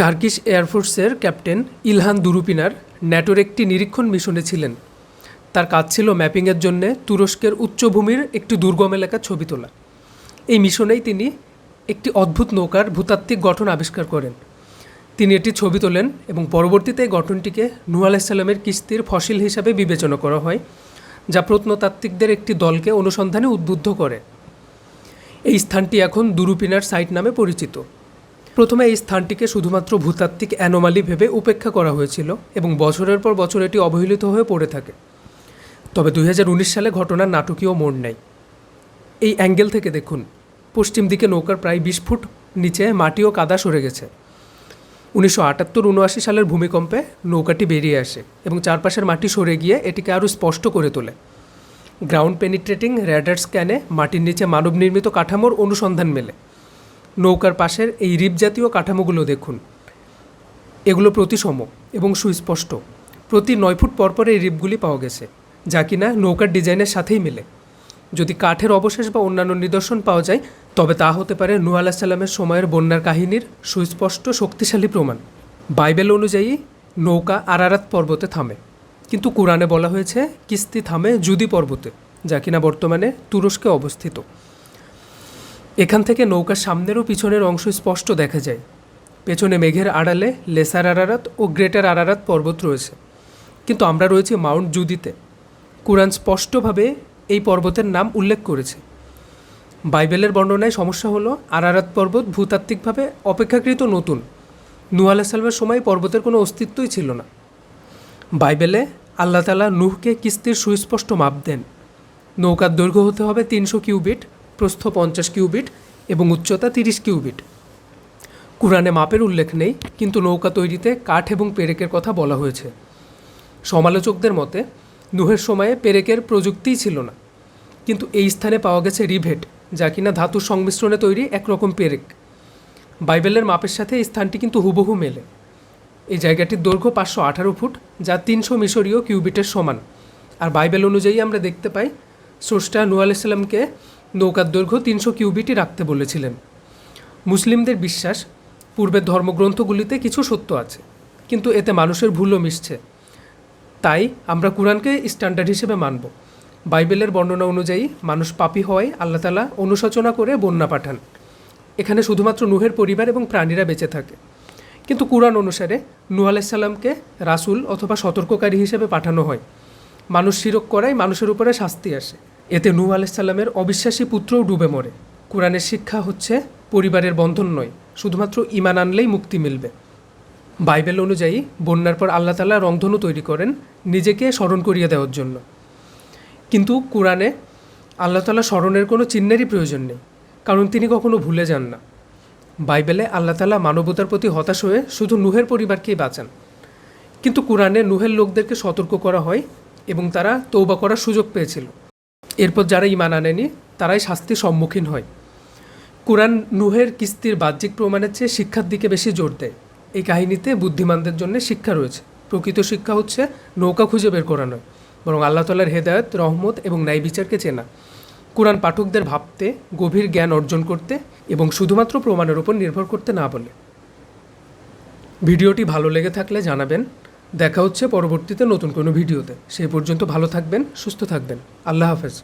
Turkish এয়ারফোর্সের captain Ilhan Durupinar ন্যাটোর একটি নিরীক্ষণ মিশনে ছিলেন। তার কাজ ছিল ম্যাপিংয়ের জন্যে তুরস্কের উচ্চভূমির একটি দুর্গম এলাকার ছবি তোলা। এই মিশনেই তিনি একটি অদ্ভুত নৌকার ভূতাত্ত্বিক গঠন আবিষ্কার করেন। তিনি এটি ছবি তোলেন এবং পরবর্তীতে এই গঠনটিকে নূ আলাইসাল্লামের কিস্তির ফসিল হিসাবে বিবেচনা করা হয়, যা প্রত্নতাত্ত্বিকদের একটি দলকে অনুসন্ধানে উদ্বুদ্ধ করে। এই স্থানটি এখন দুরুপিনার সাইট নামে পরিচিত। প্রথমে এই স্থানটিকে শুধুমাত্র ভূতাত্ত্বিক অ্যানোমালি ভেবে উপেক্ষা করা হয়েছিল এবং বছরের পর বছর এটি অবহেলিত হয়ে পড়ে থাকে। তবে দুই হাজার উনিশ সালে ঘটনার নাটকীয় মোড় নেয় এই অ্যাঙ্গেল থেকে দেখুন, পশ্চিম দিকে নৌকার প্রায় বিশ ফুট নিচে মাটি ও কাদা সরে গেছে। উনিশশো আটাত্তর উনআশি সালের ভূমিকম্পে নৌকাটি বেরিয়ে আসে এবং চারপাশের মাটি সরে গিয়ে এটিকে আরও স্পষ্ট করে তোলে। গ্রাউন্ড পেনিট্রেটিং, র্যাডার স্ক্যানে মাটির নিচে মানব নির্মিত কাঠামোর অনুসন্ধান মেলে। নৌকার পাশের এই রিপ জাতীয় কাঠামোগুলো দেখুন। এগুলো প্রতিসম এবং সুস্পষ্ট। প্রতি নয় ফুট পরপর এই রিপগুলি পাওয়া গেছে, যা কিনা নৌকার ডিজাইনের সাথেই মেলে। যদি কাঠের অবশেষ বা অন্যান্য নিদর্শন পাওয়া যায়, তবে তা হতে পারে নূ আলাহ সাল্লামের সময়ের বন্যার কাহিনীর সুস্পষ্ট শক্তিশালী প্রমাণ। বাইবেল অনুযায়ী, নৌকা আরারাত পর্বতে থামে। কিন্তু কোরআনে বলা হয়েছে, কিস্তি থামে জুদি পর্বতে, যা কিনা বর্তমানে তুরস্কে অবস্থিত। এখান থেকে নৌকার সামনের ও পিছনের অংশ স্পষ্ট দেখা যায়। পেছনে মেঘের আড়ালে লেসার আরারাত ও গ্রেটার আরারাত পর্বত রয়েছে। কিন্তু আমরা রয়েছি মাউন্ট জুদিতে। কোরআন স্পষ্টভাবে এই পর্বতের নাম উল্লেখ করেছে। বাইবেলের বর্ণনায় সমস্যা হলো, আরারাত পর্বত ভূতাত্ত্বিকভাবে অপেক্ষাকৃত নতুন। নূহ আলাহিসাল্লামের সময় পর্বতের কোনো অস্তিত্বই ছিল না। বাইবেলে আল্লাহ তালা নুহকে কিস্তির সুস্পষ্ট মাপ দেন। নৌকার দৈর্ঘ্য হতে হবে তিনশো কিউবিট প্রস্থ পঞ্চাশ কিউবিট এবং উচ্চতা তিরিশ কিউবিট। কোরআনে মাপের উল্লেখ নেই, কিন্তু নৌকা তৈরিতে কাঠ এবং পেরেকের কথা বলা হয়েছে। সমালোচকদের মতে, নুহের সময়ে পেরেকের প্রযুক্তিই ছিল না, কিন্তু এই স্থানে পাওয়া গেছে রিভেট, যা কিনা ধাতুর সংমিশ্রণে তৈরি একরকম পেরেক। বাইবেলের মাপের সাথে এই স্থানটি কিন্তু হুবহু মেলে। এই জায়গাটির দৈর্ঘ্য পাঁচশো আঠারো ফুট, যা তিনশো মিশরীয় কিউবিটের সমান। আর বাইবেল অনুযায়ী আমরা দেখতে পাই, স্রষ্টা নূ আলাইসাল্লামকে নৌকার দৈর্ঘ্য তিনশো কিউবিটি রাখতে বলেছিলেন। মুসলিমদের বিশ্বাস, পূর্বের ধর্মগ্রন্থগুলিতে কিছু সত্য আছে, কিন্তু এতে মানুষের ভুলও মিশছে। তাই আমরা কোরআনকে স্ট্যান্ডার্ড হিসেবে মানব। বাইবেলের বর্ণনা অনুযায়ী মানুষ পাপী হওয়ায় আল্লাহ তালা অনুশোচনা করে বন্যা পাঠান। এখানে শুধুমাত্র নুহের পরিবার এবং প্রাণীরা বেঁচে থাকে। কিন্তু কোরআন অনুসারে নূহ আলাইসাল্লামকে রাসূল অথবা সতর্ককারী হিসেবে পাঠানো হয়। মানুষ শিরক করায় মানুষের উপরে শাস্তি আসে। এতে নূহ আলাইসাল্লামের অবিশ্বাসী পুত্রও ডুবে মরে। কোরআনের শিক্ষা হচ্ছে, পরিবারের বন্ধন নয়, শুধুমাত্র ইমান আনলেই মুক্তি মিলবে। বাইবেল অনুযায়ী, বন্যার পর আল্লাহ তালা রংধনু তৈরি করেন নিজেকে স্মরণ করিয়ে দেওয়ার জন্য। কিন্তু কোরআনে আল্লাহ তালা স্মরণের কোনো চিহ্নেরই প্রয়োজন নেই, কারণ তিনি কখনো ভুলে যান না। বাইবেলে আল্লাহ তালা মানবতার প্রতি হতাশ হয়ে শুধু নুহের পরিবারকেই বাঁচান। কিন্তু কোরআনে নুহের লোকদেরকে সতর্ক করা হয় এবং তারা তৌবা করার সুযোগ পেয়েছিল। এরপর যারা ইমান আনেনি, তারাই শাস্তির সম্মুখীন হয়। কোরআন নুহের কিস্তির বাহ্যিক প্রমাণের চেয়ে শিক্ষার দিকে বেশি জোর দেয়। এই কাহিনীতে বুদ্ধিমানদের জন্য শিক্ষা রয়েছে। প্রকৃত শিক্ষা হচ্ছে নৌকা খুঁজে বের করা নয় বরং আল্লাহ তালার হেদায়ত, রহমত এবং ন্যায় বিচারকে চেনা। কোরআন পাঠকদের ভাবতে, গভীর জ্ঞান অর্জন করতে এবং শুধুমাত্র প্রমাণের উপর নির্ভর করতে না বলে। ভিডিওটি ভালো লেগে থাকলে জানাবেন দেখা হচ্ছে পরবর্তীতে নতুন কোনো ভিডিওতে। সেই পর্যন্ত ভালো থাকবেন সুস্থ থাকবেন। আল্লাহ হাফেজ।